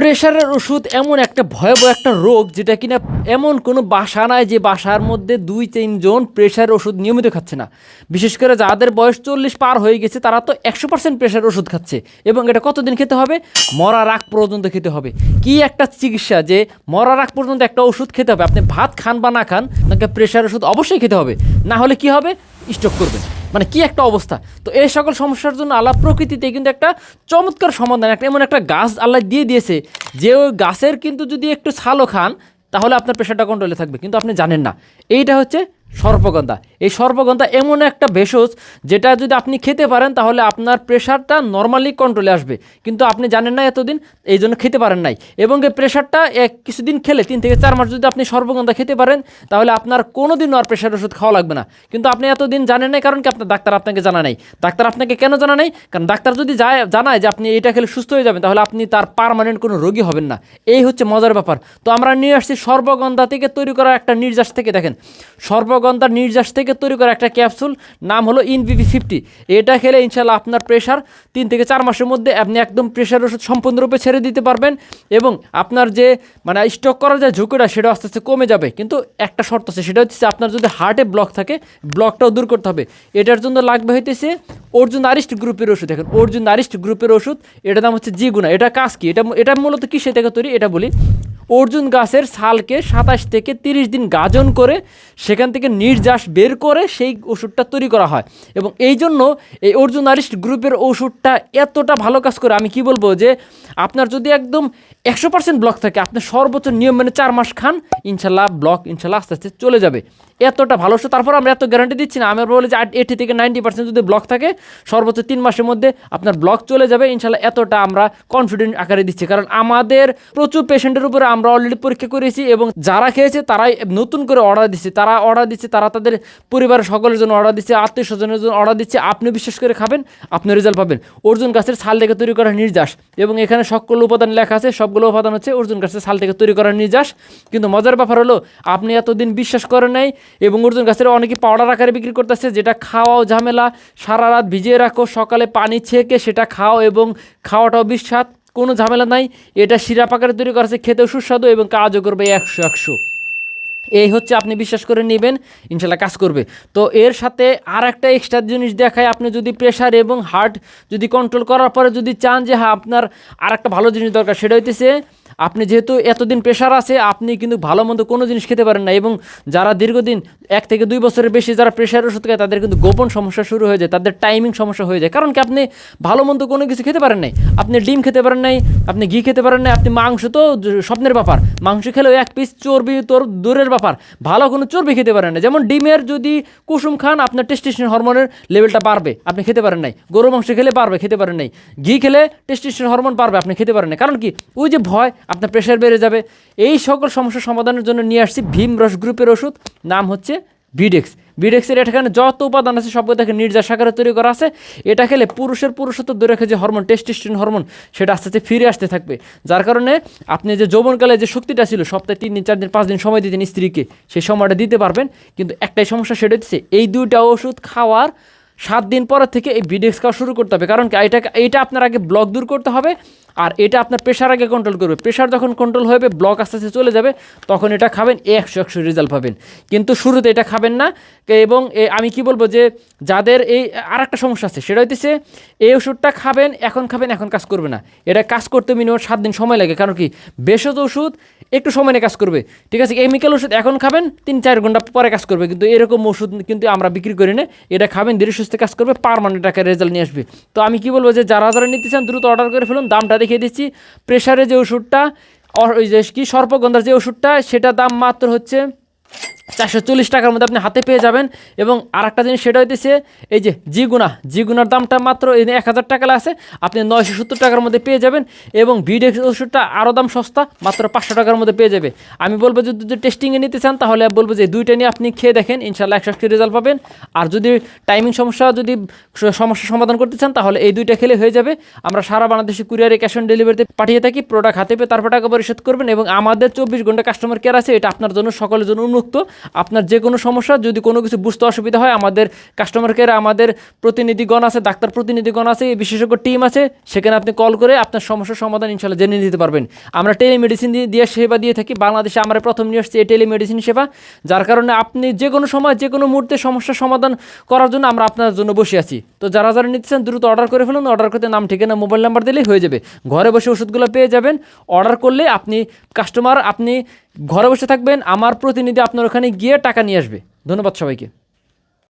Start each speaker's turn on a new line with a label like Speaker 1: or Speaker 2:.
Speaker 1: প্রেশারের ওষুধ এমন একটা ভয়াবহ একটা রোগ যেটা কিনা এমন কোনো বাসা নাই যে বাসার মধ্যে দুই তিনজন প্রেশারের ওষুধ নিয়মিত খাচ্ছে না। বিশেষ করে যাদের বয়স চল্লিশ পার হয়ে গেছে, তারা তো একশো পার্সেন্ট প্রেশার ওষুধ খাচ্ছে। এবং এটা কতদিন খেতে হবে? মরার আগ পর্যন্ত খেতে হবে। কি একটা চিকিৎসা যে মরার আগ পর্যন্ত একটা ওষুধ খেতে হবে। আপনি ভাত খান বা না খান, আপনাকে প্রেশার ওষুধ অবশ্যই খেতে হবে। না হলে কি হবে? স্টক করবেন। মানে কি একটা অবস্থা? তো এই সকল সমস্যার জন্য আল্লাহ প্রকৃতিতে কিন্তু একটা চমৎকার সমাধান, একটা এমন একটা গাছ আল্লাহ দিয়ে দিয়েছে যে ওই গাছের কিন্তু যদি একটু ছালও খান, তাহলে আপনার প্রেশারটা কন্ট্রোলে থাকবে। কিন্তু আপনি জানেন না। এইটা হচ্ছে সর্পগন্ধা। এই সর্পগন্ধা এমন একটা ভেষজ যেটা যদি আপনি খেতে পারেন, তাহলে আপনার প্রেশারটা নর্মালি কন্ট্রোলে আসবে। কিন্তু আপনি জানেন না এতদিন, এই জন্য খেতে পারেন নাই। এবং এই প্রেশারটা এক কিছুদিন খেলে, তিন থেকে চার মাস যদি আপনি সর্পগন্ধা খেতে পারেন, তাহলে আপনার কোনো দিনও আর প্রেশার ওষুধ খাওয়া লাগবে না। কিন্তু আপনি এতদিন জানেন নাই, কারণ কি আপনার ডাক্তার আপনাকে জানা নেই। ডাক্তার আপনাকে কেন জানা নেই? কারণ ডাক্তার যদি যায়, জানায় যে আপনি এটা খেলে সুস্থ হয়ে যাবেন, তাহলে আপনি তার পারমানেন্ট কোনো রোগী হবেন না। এই হচ্ছে মজার ব্যাপার। তো আমরা নিয়ে আসছি সর্বগন্ধা থেকে তৈরি করা একটা নির্যাস থেকে। দেখেন সর্বগন্ধার নির্যাস থেকে তৈরি করা একটা ক্যাপসুল, নাম হলো ইনভিভি ফিফটি এটা খেলে ইনশাল্লাহ আপনার প্রেশার তিন থেকে চার মাসের মধ্যে আপনি একদম প্রেশার ওষুধ সম্পূর্ণরূপে ছেড়ে দিতে পারবেন এবং আপনার যে মানে স্টক করার যে ঝুঁকিটা সেটা আস্তে আস্তে কমে যাবে। কিন্তু একটা শর্ত আছে, সেটা হচ্ছে আপনার যদি হার্টে ব্লক থাকে ব্লকটাও দূর করতে হবে। এটার জন্য লাগবে হইতেছে অর্জুন আরিস্ট গ্রুপের ওষুধ। দেখেন, অর্জুন আরিস্ট গ্রুপের ওষুধ, এটার নাম হচ্ছে জিগুনা। এটা কাজ কি? এটা এটা মূলত কিসে থেকে তৈরি? এটা বলি অর্জুন গাছের ছালকে সাতাশ থেকে তিরিশ দিন গাজন করে সেখান থেকে নির্যাস বের করে সেই ওষুধটা তৈরি করা হয়। এবং এই জন্য এই অর্জুন আরিস্ট গ্রুপের ওষুধটা এতটা ভালো কাজ করে, আমি কি বলব যে আপনার যদি একদম একশো পার্সেন্ট ব্লক থাকে, আপনি সর্বোচ্চ নিয়ম মেনে চার মাস খান, ইনশাল্লাহ ব্লক ইনশাল্লাহ আস্তে আস্তে চলে যাবে। এতটা ভালো ওষুধ, তারপর আমরা এত গ্যারান্টি দিচ্ছি না। আমরা বলি যে এইটি থেকে নাইনটি পার্সেন্ট যদি ব্লক থাকে, সর্বোচ্চ তিন মাসের মধ্যে আপনার ব্লক চলে যাবে। ইনশাল্লাহ এতটা আমরা কনফিডেন্ট আকারে দিচ্ছি। কারণ আমাদের প্রচুর পেশেন্টের উপরে আমরা অলরেডি পরীক্ষা করেছি এবং যারা খেয়েছে তারাই নতুন করে অর্ডার দিচ্ছে। তারা অর্ডার দিচ্ছে, তারা তাদের পরিবারের সকলের জন্য অর্ডার দিচ্ছে, আত্মীয় স্বজনের জন্য অর্ডার দিচ্ছে। আপনি বিশ্বাস করে খাবেন, আপনি রেজাল্ট পাবেন। অর্জুন গাছের ছাল থেকে তৈরি করা নির্যাস। এবং এখানে সকল উপাদান লেখা আছে, সবগুলো উপাদান হচ্ছে অর্জুন গাছের ছাল থেকে তৈরি করা নির্যাস। কিন্তু মজার ব্যাপার হলো, আপনি এতদিন বিশ্বাস করেন নাই এবং অর্জুন গাছের অনেকে পাউডার আকারে বিক্রি করতেছে, যেটা খাওয়াও ঝামেলা। সারা রাত ভিজিয়ে রাখো, সকালে পানি ছেঁকে সেটা খাও এবং খাওয়াটাও বিস্বাদ, কোনো ঝামেলা নাই। এটা সিরাপ আকারে তৈরি করা আছে, খেতেও সুস্বাদু এবং কাজও করবে একশো একশো। এই হচ্ছে আপনি বিশ্বাস করে নেবেন, ইনশাল্লাহ কাজ করবে। তো এর সাথে আর একটা এক্সট্রা জিনিস দেখায় আপনি যদি প্রেশার এবং হার্ট যদি কন্ট্রোল করার পরে যদি চান যে হ্যাঁ আপনার আর একটা ভালো জিনিস দরকার, সেটা হইতেছে আপনি যেহেতু এতদিন প্রেশার আছে, আপনি কিন্তু ভালো মন্দ কোনো জিনিস খেতে পারেন না এবং যারা দীর্ঘদিন, এক থেকে দুই বছরের বেশি যারা প্রেশার ওষুধ খায়, তাদের কিন্তু গোপন সমস্যা শুরু হয়ে যায়, তাদের টাইমিং সমস্যা হয়ে যায়। কারণ কি, আপনি ভালো মন্দ কোনো কিছু খেতে পারেন নাই, আপনি ডিম খেতে পারেন নাই, আপনি ঘি খেতে পারেন নাই, আপনি মাংস তো স্বপ্নের ব্যাপার, মাংস খেলেও এক পিস চর্বি তোর দূরের ব্যাপার, ভালো কোনো চর্বি খেতে পারেন না যেমন ডিমের যদি কুসুম খান, আপনার টেস্টিশন হরমোনের লেভেলটা বাড়বে, আপনি খেতে পারেন নাই। গরু মাংস খেলে পারবে খেতে পারেন নাই। ঘি খেলে টেস্টিশন হরমোন পারবে আপনি খেতে পারেন না কারণ কি, ওই যে ভয় আপনার প্রেশার বেড়ে যাবে। এই সকল সমস্যা সমাধানের জন্য নিয়ে আসছি ভীম রস গ্রুপের ওষুধ। নাম হচ্ছে ভিডেক্স ভিডেক্সের এখানে যত উপাদান আছে সব তাকে নির্যাস আকারে তৈরি করা আছে। এটা খেলে পুরুষের পুরুষত্ব দূরে রেখে যে হরমোন টেস্টিস্টিন হরমোন সেটা আস্তে আস্তে ফিরে আসতে থাকবে। যার কারণে আপনি যে যৌবনকালে যে শক্তিটা ছিল, সপ্তাহে তিন দিন, চার দিন, পাঁচ দিন সময় দিতেন স্ত্রীকে, সেই সময়টা দিতে পারবেন। কিন্তু একটাই সমস্যা সেটা হচ্ছে, এই দুইটা ওষুধ খাওয়ার সাত দিন পর থেকে এই ভিডেক্স খাওয়া শুরু করতে হবে। কারণ কি এটা এইটা আপনার আগে ব্লক দূর করতে হবে। আর এটা আপনার প্রেশার আগে কন্ট্রোল করবে। প্রেশার যখন কন্ট্রোল হবে ব্লক আস্তে আস্তে চলে যাবে, তখন এটা খাবেন, একশো একশো রেজাল্ট পাবেন। কিন্তু শুরুতে এটা খাবেন না, এবং আমি কি বলব যে, যাদের এই আর একটা সমস্যা আছে, সেটা হইতেছে, এই ওষুধটা খাবেন, এখন খাবেন, এখন কাজ করবে না। এটা কাজ করতে মিনিমাম সাত দিন সময় লাগে, কারণ কি, ভেষজ ওষুধ একটু সময় নিয়ে কাজ করবে। ঠিক আছে কেমিক্যাল ওষুধ এখন খাবেন, তিন চার ঘণ্টা পরে কাজ করবে, কিন্তু এরকম ওষুধ কিন্তু আমরা বিক্রি করি না। এটা খাবেন, ধীরে সুস্থে কাজ করবে পারমানেন্ট টাকা রেজাল্ট নিয়ে আসবে। তো আমি কি বলব যে, যারা যারা নিতে চান, দ্রুত অর্ডার করে ফেলুন, দামটা দেখিয়ে দিচ্ছি। প্রেশারে যে ওষুধটা ওই যে কি সর্পগন্ধার যে ওষুধটা, সেটা দাম মাত্র হচ্ছে চারশো চল্লিশ টাকার মধ্যে আপনি হাতে পেয়ে যাবেন। এবং আর একটা জিনিস সেটা হইতেছে এই যে জিগুনা। জিগুনার দামটা মাত্র এই এক হাজার টাকা আছে, আপনি নয়শো সত্তর টাকার মধ্যে পেয়ে যাবেন এবং ভিডেক্স ওষুধটা আরও দাম সস্তা, মাত্র পাঁচশো টাকার মধ্যে পেয়ে যাবে। আমি বলব যদি টেস্টিংয়ে নিতে চান, তাহলে বলব যে দুইটা নিয়ে আপনি খেয়ে দেখেন ইনশাল্লাহ একশো একশো রেজাল্ট পাবেন। আর যদি টাইমিং সমস্যা, যদি স- সমস্যার সমাধান করতে চান, তাহলে এই দুইটা খেলে হয়ে যাবে। আমরা সারা বাংলাদেশে কুরিয়ারে ক্যাশ অন ডেলিভারিতে পাঠিয়ে থাকি প্রোডাক্ট হাতে পেয়ে তারপর টাকা পরিশোধ করবেন এবং আমাদের চব্বিশ ঘণ্টা কাস্টমার কেয়ার আছে, এটা আপনার জন্য সকলের জন্য উন্মুক্ত। আপনার যে কোনো সমস্যা, যদি কোনো কিছু বুঝতে অসুবিধা হয়, আমাদের কাস্টমার কেয়ারে আমাদের প্রতিনিধিগণ আছে, ডাক্তার প্রতিনিধিগণ আছে বিশেষজ্ঞ টিম আছে, সেখানে আপনি কল করে আপনার সমস্যার সমাধান ইনশাল্লাহ জেনে নিতে পারবেন। আমরা টেলিমেডিসিন দিয়ে সেবা দিয়ে থাকি, বাংলাদেশে আমরা প্রথম নিয়ে আসছি এই টেলিমেডিসিন সেবা, যার কারণে আপনি যে কোনো সময়, যে কোনো মুহূর্তে সমস্যার সমাধান করার জন্য আমরা আপনার জন্য বসে আছি। তো যারা যারা নিচ্ছেন দ্রুত অর্ডার করে ফেলুন অর্ডার করতে নাম, ঠিকানা মোবাইল নাম্বার দিলেই হয়ে যাবে। ঘরে বসে ওষুধগুলো পেয়ে যাবেন অর্ডার করলে আপনি কাস্টমার আপনি ঘরে বসে থাকবেন আমার প্রতিনিধি আপনার ওখানে গিয়ে টাকা নিয়ে আসবে। ধন্যবাদ সবাইকে।